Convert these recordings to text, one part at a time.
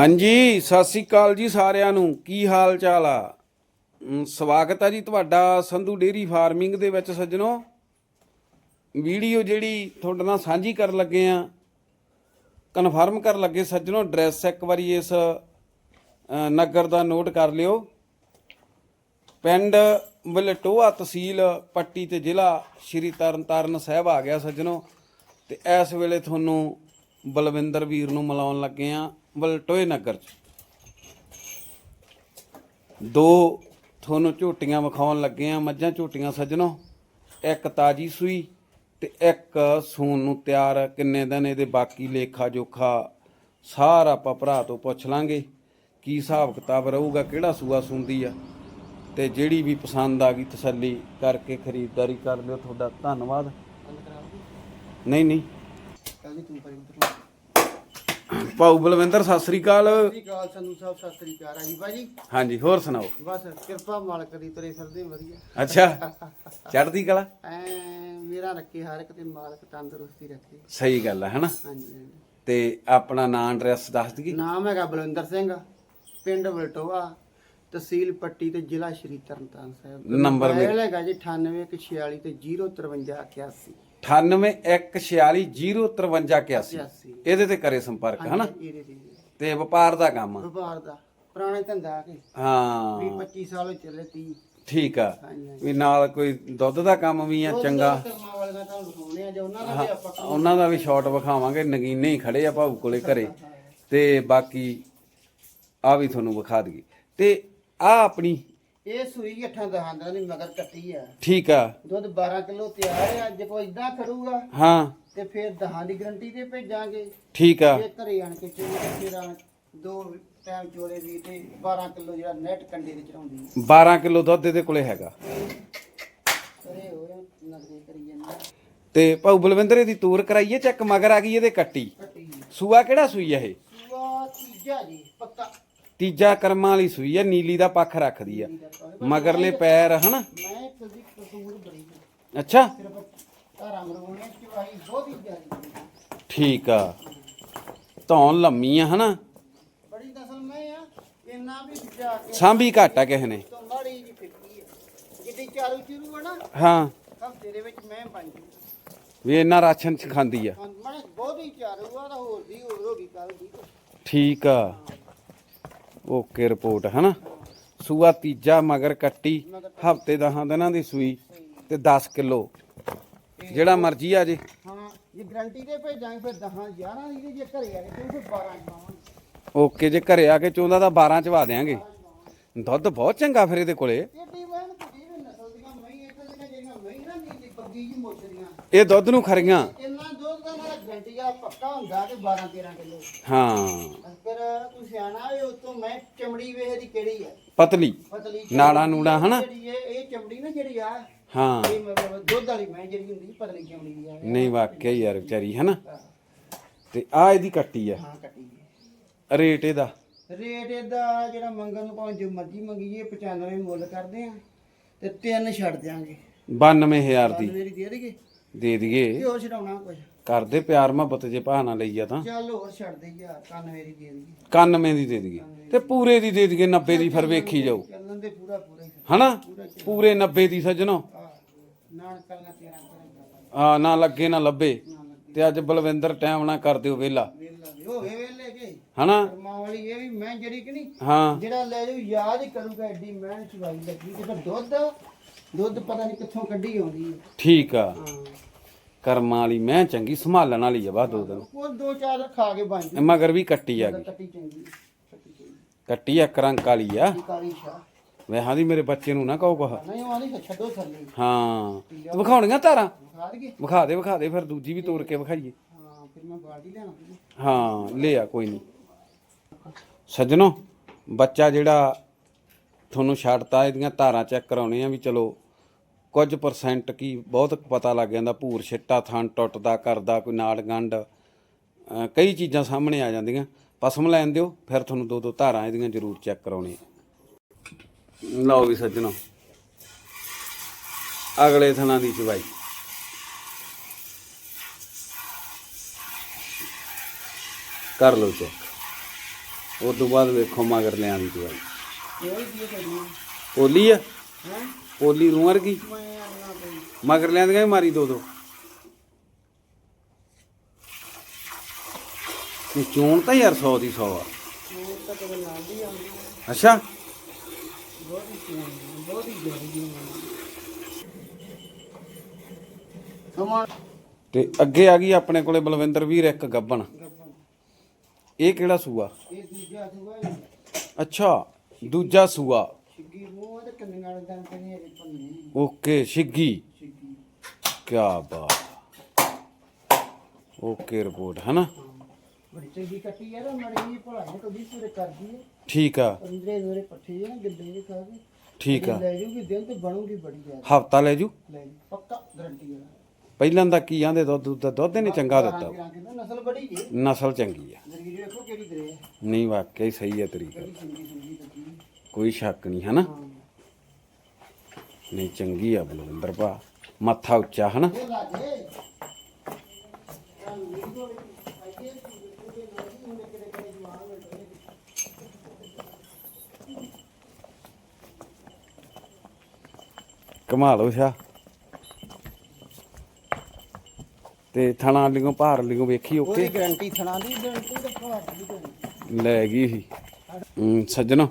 ਹਾਂਜੀ, ਸਤਿ ਸ੍ਰੀ ਅਕਾਲ ਜੀ ਸਾਰਿਆਂ ਨੂੰ। ਕੀ ਹਾਲ ਚਾਲ ਆ? ਸਵਾਗਤ ਆ ਜੀ ਤੁਹਾਡਾ ਸੰਧੂ ਡੇਰੀ ਫਾਰਮਿੰਗ ਦੇ ਵਿੱਚ ਸੱਜਣੋ। ਵੀਡੀਓ ਜਿਹੜੀ ਤੁਹਾਡੇ ਨਾਲ ਸਾਂਝੀ ਕਰਨ ਲੱਗੇ ਆ, ਕਨਫਰਮ ਕਰਨ ਲੱਗੇ ਸੱਜਣੋ, ਐਡਰੈਸ ਇੱਕ ਵਾਰੀ ਇਸ ਨਗਰ ਦਾ ਨੋਟ ਕਰ ਲਿਓ। ਪਿੰਡ ਬਲਟੋਆ ਤਹਿਸੀਲ ਪੱਟੀ ਤੇ ਜ਼ਿਲ੍ਹਾ ਸ਼੍ਰੀ ਤਰਨਤਾਰਨ ਸਾਹਿਬ ਆ ਗਿਆ ਸੱਜਣੋ। ਤੇ ਇਸ ਵੇਲੇ ਤੁਹਾਨੂੰ ਬਲਵਿੰਦਰ ਵੀਰ ਨੂੰ ਮਿਲਾਉਣ ਲੱਗੇ ਆ। ਬਲਟੋਏ ਨਗਰ ਚ। ਦੋ ਤੁਹਾਨੂੰ ਝੋਟੀਆਂ ਵਿਖਾਉਣ ਲੱਗੇ ਆ ਮੱਝਾਂ ਝੋਟੀਆਂ ਸੱਜਣੋ। ਇੱਕ ਤਾਜੀ ਸੂਈ ਤੇ ਇੱਕ ਸੂਣ ਨੂੰ ਤਿਆਰ ਕਿੰਨੇ ਦਿਨ ਇਹਦੇ ਬਾਕੀ ਲੇਖਾ ਜੋਖਾ ਸਾਰਾ ਆਪਾਂ ਭਰਾ ਤੋਂ ਪੁੱਛ ਲਾਂਗੇ ਕੀ ਹਿਸਾਬ ਕਿਤਾਬ ਰਹੂਗਾ ਕਿਹੜਾ ਸੂਆ ਸੁੰਦੀ ਆ। ਤੇ ਜਿਹੜੀ ਵੀ ਪਸੰਦ ਆ ਗਈ ਤਸੱਲੀ ਕਰਕੇ ਖਰੀਦਦਾਰੀ ਕਰ ਲਿਓ। ਤੁਹਾਡਾ ਧੰਨਵਾਦ। ਨਹੀਂ ਨਹੀਂ। ਭਾਊ ਬਲਵਿੰਦਰ ਸਤਿ ਸ੍ਰੀ ਅਕਾਲ। ਸ੍ਰੀ ਅਕਾਲ ਸੰਧੂ ਸਾਹਿਬ ਸਤਿ ਸ੍ਰੀ ਅਕਾਲ ਆ ਜੀ ਬਾਜੀ ਹਾਂਜੀ ਹੋਰ ਸੁਣਾਓ? ਬਸ ਕਿਰਪਾ ਮਾਲਕ ਦੀ ਤੇਰੇ ਫਿਰਦੇ ਵਧੀਆ। ਅੱਛਾ ਚੜ੍ਹਦੀ ਕਲਾ? ਐ ਮੇਰਾ ਰੱਖੇ ਹਰ ਇੱਕ ਤੇ ਮਾਲਕ ਤੰਦਰੁਸਤੀ ਰੱਖੇ। ਸਹੀ ਗੱਲ ਹੈ ਹਨਾ? ਹਾਂਜੀ ਹਾਂਜੀ। ਤੇ ਆਪਣਾ ਨਾਂ ਐਡਰੈਸ ਦੱਸ ਦਈਏ? ਨਾਮ ਹੈਗਾ ਬਲਵਿੰਦਰ ਸਿੰਘ ਪਿੰਡ ਬਲਟੋਆ ਤਹਿਸੀਲ ਪੱਟੀ ਤੇ ਜ਼ਿਲ੍ਹਾ ਸ਼੍ਰੀ ਤਰਨਤਾਰਨ ਸਾਹਿਬ। ਨੰਬਰ ਮੇਰਾ- ਮੋਬਾਈਲ ਹੈਗਾ ਜੀ 9816 ਤੇ 05381 9816005381 ਇਹਦੇ ਤੇ ਕਰੇ ਸੰਪਰਕ ਹਨਾ? ਇਹਦੇ ਤੇ ਵਪਾਰ ਦਾ ਕੰਮ। ਆ। ਵਪਾਰ ਦਾ ਪੁਰਾਣੇ ਧੰਦਾ ਆ ਕੇ। 20 ਹਾਂ 25 ਸਾਲ ਹੋ ਚੱਲੇ 30 ਠੀਕ ਆ। ਵੀ ਨਾਲ ਕੋਈ ਦੁੱਧ ਦਾ ਕੰਮ ਵੀ ਆ ਚੰਗਾ। ਉਹਨਾਂ ਦਾ ਵੀ ਸ਼ਾਟ ਵਿਖਾਵਾਂਗੇ ਨਗੀਨੇ ਹੀ ਖੜੇ ਆ ਭਾਊ ਕੋਲੇ ਘਰੇ। ਤੇ ਬਾਕੀ ਆ ਵੀ ਤੁਹਾਨੂੰ ਵਿਖਾ ਦਈਏ। ਤੇ ਆ ਆਪਣੀ ਇਹ ਸੂਈ ਅੱਠਾਂ ਦਹਾਂ ਦਾ ਨਹੀਂ ਮਗਰ ਕੱਟੀ ਆ। ਠੀਕ ਆ। ਦੁੱਧ 12 ਕਿਲੋ ਤਿਆਰ ਆ ਜੇ ਕੋਈ ਇਦਾਂ ਖੜੂਗਾ ਹਾਂ। ਤੇ ਫਿਰ ਦਹਾਂ ਦੀ ਗਰੰਟੀ ਤੇ ਭੇਜਾਂਗੇ। ਠੀਕ ਆ। ਇਹ ਘਰੇ ਆਣ ਕੇ ਚੋਲੇ ਫਿਰ ਆਣ ਦੋ ਟਾਈਮ ਚੋਲੇ ਦੀ ਤੇ 12 ਕਿਲੋ ਜਿਹੜਾ ਨੈਟ ਕੰਡੇ ਦੇ ਚੜਾਉਂਦੀ 12 ਕਿਲੋ ਦੁੱਧ ਇਹਦੇ ਕੋਲੇ ਹੈਗਾ। ਕਰੇ ਹੋਏ ਨਜ਼ਰੇ ਕਰੀ ਜਾਂਦੇ ਤੇ ਭਾਊ ਬਲਵਿੰਦਰ ਇਹਦੀ ਤੂਰ ਕਰਾਈਏ ਚੱਕ ਮਗਰ ਆ ਗਈ ਇਹਦੇ ਕੱਟੀ। ਕੱਟੀ ਸੂਆ ਕਿਹੜਾ ਸੂਈ ਆ ਇਹ? ਸੂਆ ਤੀਜਾ ਜੀ ਪੱਕਾ। ਤੀਜਾ ਕਰਮਾਂ ਵਾਲੀ ਸੂਈ ਆ ਨੀਲੀ ਦਾ ਪੱਖ ਰੱਖਦੀ ਆ। ਮਗਰਲੇ ਪੈਰ ਹਨਾ? ਮੈਂ ਕਸੂਰ ਬੜੀ। ਅੱਛਾ। ਧਾਰਾ ਮਰਵਾਉਣੇ ਬਹੁਤ ਹੀ ਠੀਕ ਆ। ਧੌਣ ਲੰਮੀ ਆ ਹਨਾ? ਬੜੀ ਨਸਲ ਮੈਂ ਆ ਇੰਨਾ ਵੀ ਜਾ ਕੇ। ਸਾਂਭੀ ਘੱਟ ਆ ਕਿਸੇ ਨੇ। ਤੋਂ ਮਾੜੀ ਜੀ ਫਿੱਕੀ ਆ। ਜਿੱਡੀ ਚਾਰੂ ਚਿਰੂ ਆ ਨਾ ਹਾਂ। ਹਫ਼ਤੇ ਦੇ ਵਿੱਚ ਮੈਂ ਬਣ ਜੂ। ਵੀ ਇਹਨਾਂ ਰਾਸ਼ਨ ਚ ਖਾਂਦੀ ਆ। ਮੈਂ ਬਹੁਤ ਹੀ ਚਾਰੂ ਆ ਤਾਂ ਹੋਰ ਦੀ ਹੋਰ ਹੋ ਗਈ ਕੱਲ ਦੀ। ਠੀਕ ਆ। ਓਕੇ ਰਿਪੋਰਟ ਹਨਾ? ਸੂਆ ਤੀਜਾ ਮਗਰ ਕੱਟੀ ਹਫ਼ਤੇ ਦਹਾਂ ਦਿਨਾਂ ਦੀ ਸੂਈ ਤੇ 10 ਕਿਲੋ। ਜਿਹੜਾ ਮਰਜ਼ੀ ਆ ਜੇ। ਹਾਂ ਜੇ ਗਰੰਟੀ ਤੇ ਭੇਜਾਂਗੇ ਫਿਰ 10 11 ਦੀ ਜੇ ਘਰੇ ਆ ਕੇ ਫਿਰ 12 ਜਾਵਾਂਗੇ ਓਕੇ ਜੇ ਘਰੇ ਆ ਕੇ ਚੋਂਦਾ ਤਾਂ 12 ਚਵਾ ਦੇਾਂਗੇ ਦੁੱਧ ਬਹੁਤ ਚੰਗਾ ਫਿਰ ਇਹਦੇ ਕੋਲੇ। ਨੂੰ ਵੀ ਨਾ ਇਹ ਦੁੱਧ ਨੂੰ ਖਰੀਆਂ। ਇੰਨਾ ਦੁੱਧ ਦਾ ਨਾਲ ਗਰੰਟੀ ਆ ਪੱਕਾ ਹੁੰਦਾ ਕਿ 12 13 ਕਿਲੋ। ਹਾਂ। ਤੂੰ ਸਿਆਣਾ ਏ ਉਤੋਂ ਮੈਂ ਚਮੜੀ ਵੇਖ ਦੀ ਕਿਹੜੀ ਆ? ਪਤਲੀ। ਪਤਲੀ ਚਮੜੀ। ਨਾੜਾਂ ਨੂੜਾਂ ਹਨਾ? ਜਿਹੜੀ ਇਹ ਇਹ ਚਮੜੀ ਨਾ ਜਿਹੜੀ ਆ ਹਾਂ। ਇਹ ਮਤਲਬ ਦੁੱਧ ਵਾਲੀ ਮੈਂ ਜਿਹੜੀ ਹੁੰਦੀ ਪਤਲੀ ਚਮੜੀ ਦੀ ਆ। ਨਹੀਂ ਵਾਕਿਆ ਯਾਰ ਵਿਚਾਰੀ ਹਨਾ? ਤੇ ਆ ਇਹਦੀ ਕੱਟੀ ਆ। ਹਾਂ ਕੱਟੀ ਹੈ। ਰੇਟ ਇਹਦਾ? ਰੇਟ ਇਹਦਾ ਜਿਹੜਾ ਮੰਗਣ ਨੂੰ ਭਾਵੇਂ ਜੋ ਮਰਜ਼ੀ ਮੰਗੀਏ 95 ਮੁੱਲ ਕਰਦੇ ਆ ਤੇ ਤਿੰਨ ਛੱਡ ਦਿਆਂਗੇ। 92000 ਦੀ। ਮੇਰੀ ਦੇ ਦੇਗੇ ਦੇ ਦਈਏ। ਹੋਰ ਛਡਾਉਣਾ ਕੁਝ ਕਰਦੇ ਪਿਆਰ ਮੁਹੱਬਤ ਜੇ ਭਾਣਾ ਲਈਆ ਤਾਂ। ਚੱਲ ਹੋਰ ਛੱਡ ਦੇ ਯਾਰ 91 ਦੀ ਦੇ ਦੇਗੇ 91 ਦੀ ਦੇ ਦਈਏ। ਤੇ ਪੂਰੇ ਦੀ ਦੇ ਦਈਏ 90 ਦੀ ਫਿਰ ਵੇਖੀ ਜਾਓ। ਚੱਲਣ ਦੇ ਪੂਰਾ ਪੂਰਾ। ਹੀ ਹਨਾ? ਪੂਰੇ 90 ਦੀ ਸੱਜਣੋ। ਆ ਨਾਨ ਕਰਨਾ ਤੇਰਾ ਤੇਰਾ ਆ ਨਾ ਲੱਗੇ ਨਾ ਲੱਭੇ। ਤੇ ਅੱਜ ਬਲਵਿੰਦਰ ਟਾਈਮ ਨਾ ਕਰ ਦਿਓ ਵੇਲਾ ਵੇਲਾ ਦੇ ਹੋਵੇ ਵੇਲੇ ਕੇ। ਹਨਾ? ਮਾਂ ਵਾਲੀ ਇਹ ਵੀ ਮੈਂ ਜਿਹੜੀ ਕਿ ਨਹੀਂ ਹਾਂ। ਜਿਹੜਾ ਲੈ ਜਾਊ ਯਾਦ ਹੀ ਕਰੂਗਾ ਐਡੀ ਮਿਹਨਤ ਚਵਾਈ ਲੱਗੀ। ਤੇ ਫਿਰ ਦੁੱਧ ਦੁੱਧ ਪਤਾ ਨਹੀਂ ਕਿੱਥੋਂ ਕੱਢੀ ਆਉਂਦੀ ਹੈ। ਠੀਕ ਆ। ਹਾਂ। ਕਰਮਾਂ ਵਾਲੀ ਮੈਂ ਚੰਗੀ ਸੰਭਾਲਣ ਵਾਲੀ ਆ ਬਾ ਦੋ ਦਿਨ ਉਹ ਦੋ ਚਾਰ ਖਾ ਕੇ ਬਣ ਜੂ ਮਗਰ ਵੀ ਕੱਟੀ ਆ ਗਈ। ਕੱਟੀ ਚੰਗੀ ਕੱਟੀ ਚੰਗੀ। ਕੱਟੀ ਇੱਕ ਰੰਗ ਕਾਲੀ ਆ। ਕਾਲੀ ਸ਼ਾ। ਵੇਹਾਂ ਦੀ ਮੇਰੇ ਬੱਚੇ ਨੂੰ ਨਾ ਕਹੋ ਕੁਛ। ਨਹੀਂ ਉਹ ਆਲੀ ਛੱਡੋ ਥੱਲੇ। ਹਾਂ ਤੇ ਵਿਖਾਉਣੀਆਂ ਦਈਏ। ਵਿਖਾ ਦੇ ਵਿਖਾ ਦੇ ਫਿਰ ਦੂਜੀ ਵੀ ਤੋੜ ਕੇ ਵਿਖਾਈਏ। ਹਾਂ ਫਿਰ ਮੈਂ ਬਾਲਟੀ ਲੈਣਾ ਪਊ। ਹਾਂ ਲੈ ਆ ਕੋਈ ਨਹੀਂ। ਸੱਜਣੋ ਬੱਚਾ ਜਿਹੜਾ ਤੁਹਾਨੂੰ ਛੱਡਤਾ ਇਹਦੀਆਂ ਧਾਰਾਂ ਚੈੱਕ ਕਰਾਉਣੇ ਆ ਵੀ ਚਲੋ। ਕੁਝ ਪਰਸੈਂਟ ਕੀ ਬਹੁਤ ਪਤਾ ਲੱਗ ਜਾਂਦਾ, ਭੂਰ ਛਿੱਟਾ, ਥਣ ਟੁੱਟਦਾ, ਕਰਦਾ, ਕੋਈ ਨਾੜ ਗੰਢ ਕਈ ਚੀਜ਼ਾਂ ਸਾਹਮਣੇ ਆ ਜਾਂਦੀਆਂ। ਪਸਮ ਲੈਣ ਦਿਓ, ਫਿਰ ਤੁਹਾਨੂੰ ਦੋ ਦੋ ਧਾਰਾਂ ਇਹਦੀਆਂ ਜ਼ਰੂਰ ਚੈੱਕ ਕਰਾਉਣੀਆਂ। ਲਓ ਵੀ ਸੱਜਣੋ, ਅਗਲੇ ਥਣਾ ਦੀ ਚਵਾਈ ਕਰ ਲਓ ਚੈੱਕ ਉਸ ਤੋਂ ਬਾਅਦ ਵੇਖੋ ਮਗਰ ਲਿਆਂ ਦੀ ਦਵਾਈ ਕੋਈ ਆ ਪੋਲੀ ਨੂੰ ਵਰਗੀ। ਮੈਂ ਮਗਰ ਲਿਆਂ ਮਾਰੀ ਦੋ ਦੋ ਇਹ ਚੋਣ ਤਾਂ ਯਾਰ 100 ਦੀ 100 ਆ। ਅੱਛਾ। ਤੇ ਅੱਗੇ ਆ ਗਈ ਆਪਣੇ ਕੋਲੇ ਬਲਵਿੰਦਰ ਵੀਰ, ਇੱਕ ਗੱਬਣ। ਇਹ ਕਿਹੜਾ ਸੂਆ? ਇਹ ਦੂਜਾ ਸੁਗਾ ਅੱਛਾ, ਦੂਜਾ ਸੂਆ। ਛਿੱਗੀ ਮੂੰਹ ਤੇ ਕੰਨੀਆਂ ਵਾਲੇ ਦੰਦ ਤੇ ਨਹੀਂ ਅਜੇ ਪੰਨੇ ਓਕੇ ਛਿੱਗੀ ਛਿੱਗੀ ਕੀ ਬਾਤ। ਓਕੇ ਰਿਪੋਰਟ ਹੈ। ਨਾ ਬੜੀ ਚੰਗੀ ਕੱਟੀ ਯਾਰ ਮੜੀ ਭਲਾ ਨੇ ਕਦੀ ਪੂਰੇ ਕਰਦੀ ਹੈ ਠੀਕ ਆ। ਅੰਦਰੇ ਦੋਰੇ ਪੱਠੇ ਆ ਗਿੱਲੇ ਜਿਹੇ ਖਾ ਕੇ। ਠੀਕ ਆ। ਲੈ ਜੂਗੀ ਦਿਨ ਤੇ ਬਣੂਗੀ ਬੜੀ ਜ਼ਿਆਦਾ। ਹਫਤਾ ਲੈ ਜੂ? ਲੈ ਜੂ ਪੱਕਾ ਗਰੰਟੀ ਵਾਲਾ ਪਹਿਲਾਂ ਦਾ ਕੀ ਆਂਦੇ ਦੁੱਧ ਦੁੱਧ ਦੁੱਧ ਨੇ ਚੰਗਾ ਦਿੱਤਾ। ਨਸਲ ਬੜੀ ਜੇ। ਨਸਲ ਚੰਗੀ ਆ। ਨਹੀਂ ਵਾਕਈ ਸਹੀ ਹੈ ਤੇਰੀ ਗੱਲ। ਕਿਹੜੀ ਚੰਗੀ ਚੰਗੀ ਕੱਟੀ ਕੋਈ ਸ਼ੱਕ ਨਹੀਂ ਹੈ ਨਾ ਹਾਂ ਨਹੀਂ ਚੰਗੀ ਆ ਬਲਵਿੰਦਰ ਭਾ। ਮੱਥਾ ਉੱਚਾ ਹੈ ਨਾ ਇਹ ਲਾਗੇ ਰੰਗ ਵੀ ਥੋੜੀ ਆਈਏ ਉਹਦੇ ਨਾਲ ਹੀ ਉਹਨੇ ਕਿਤੇ ਕਿਤੇ ਜਵਾਨ ਮਿਲਦੇ ਕਮਾਲ ਹੋ ਸ਼ਾ ਤੇ ਥਣਾ ਲਿਓ ਭਾਰ ਲਿਓ ਵੇਖੀ ਉਹਦੀ ਓਕੇ ਗਾਰੰਟੀ ਥਣਾ ਦੀ ਗਾਰੰਟੀ ਤਾਂ ਭਾਟ ਦੀ ਗਾਰੰਟੀ ਲੈ ਗਈ ਸੀ। ਸੱਜਣੋ।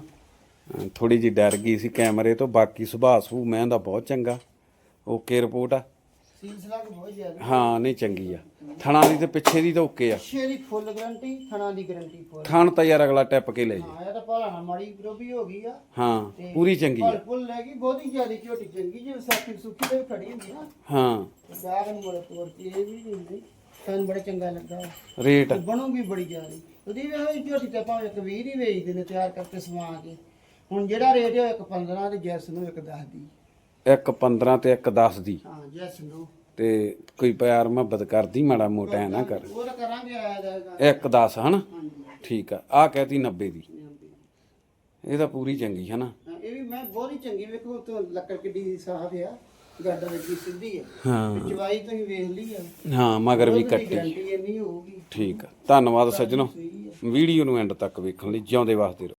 ਥੋੜੀ ਜੀ ਡਰ ਗਈ ਸੀ ਕੈਮਰੇ ਤੋਂ ਬਾਕੀ ਸੁਭਾਅ ਸੁ ਮੈਂ ਦਾ ਬਹੁਤ ਚੰਗਾ। ਓਕੇ ਰਿਪੋਰਟ ਆ? ਹਾਂ ਨਹੀਂ ਚੰਗੀ ਆ। ਥਣਾ ਦੀ ਤੇ ਪਿੱਛੇ ਦੀ ਤਾਂ ਓਕੇ ਆ। ਪਿੱਛੇ ਦੀ ਫੁੱਲ ਗਾਰੰਟੀ ਥਣਾ ਦੀ ਗਾਰੰਟੀ ਫੁੱਲ ਖਾਣ ਤਾਂ ਯਾਰ ਅਗਲਾ ਟਿਪ ਕੇ ਲੈ ਜੀ। ਹਾਂ ਇਹ ਤਾਂ ਭਾਲਾ ਮਾੜੀ ਗਰੋਬੀ ਹੋ ਗਈ ਆ। ਹਾਂ ਪੂਰੀ ਚੰਗੀ ਆ। ਫੁੱਲ ਲੈ ਗਈ ਬਹੁਤੀ ਜ਼ਿਆਦਾ ਝੋਟੀ ਚੰਗੀ ਜਿਵੇਂ ਸਾਖੀ ਸੁੱਕੀ ਤੇ ਖੜੀ ਹੁੰਦੀ ਨਾ। ਹਾਂ। ਗਾਗਨ ਮੋੜੇ ਤੋੜ ਕੇ ਇਹ ਵੀ ਨਹੀਂ ਹੁੰਦੀ। ਸਾਨੂੰ ਬੜਾ ਚੰਗਾ ਲੱਗਾ। ਰੇਟ। ਬਣੂਗੀ ਬੜੀ ਜ਼ਿਆਦਾ। ਉਹਦੀ ਵੀ ਝੋਟੀ ਤੇ ਭਾਵੇਂ ਇੱਕ 20 ਹੀ ਵੇਚਦੇ ਨੇ ਤਿਆਰ ਕਰਕੇ ਸਵਾ ਕੇ। ਹੁਣ ਜਿਹੜਾ ਰੇਟ ਹੈ ਇੱਕ 15 ਤੇ ਜੈਸ ਨੂੰ ਇੱਕ 10 ਦੀ। ਇੱਕ 15 ਤੇ ਇੱਕ 10 ਦੀ। ਹਾਂ ਜੈਸ ਨੂੰ। ਤੇ ਕੋਈ ਪਿਆਰ ਮੁਹੱਬਤ ਕਰਦੀ ਮਾੜਾ ਮੋਟਾ ਐ ਨਾ ਕਰ। ਉਹ ਤਾਂ ਕਰਾਂਗੇ ਆਇਆ ਜਾਏਗਾ। ਇੱਕ 10 ਹਨਾ? ਹਾਂਜੀ। ਠੀਕ ਆ। ਆ ਕਹਿਤੀ 90 ਦੀ। ਇਹ ਤਾਂ ਪੂਰੀ ਚੰਗੀ ਹੈ ਨਾ ਹਾਂ, ਇਹ ਵੀ ਮੈਂ ਬਹੁਤ ਹੀ ਚੰਗੀ ਵੇਖੋ ਤੋਂ ਲੱਕੜ ਕਿੱਡੀ ਸਾਫ਼ ਆ। ਗੱਡ ਲੱਗੀ ਸਿੱਧੀ ਆ। ਹਾਂ। ਤੇ ਚਵਾਈ ਤੁਸੀਂ ਵੇਖ ਲਈ ਆ। ਹਾਂ ਮਗਰ ਵੀ ਕੱਟੀ। ਗਾਰੰਟੀ ਇੰਨੀ ਹੋਊਗੀ। ਠੀਕ ਆ। ਧੰਨਵਾਦ ਸੱਜਣੋ। ਸਹੀ ਆ। ਵੀਡੀਓ ਨੂੰ ਐਂਡ ਤੱਕ ਵੇਖਣ ਲਈ ਜਿਉਂਦੇ ਵਾਸਤੇ ਰਹੋ।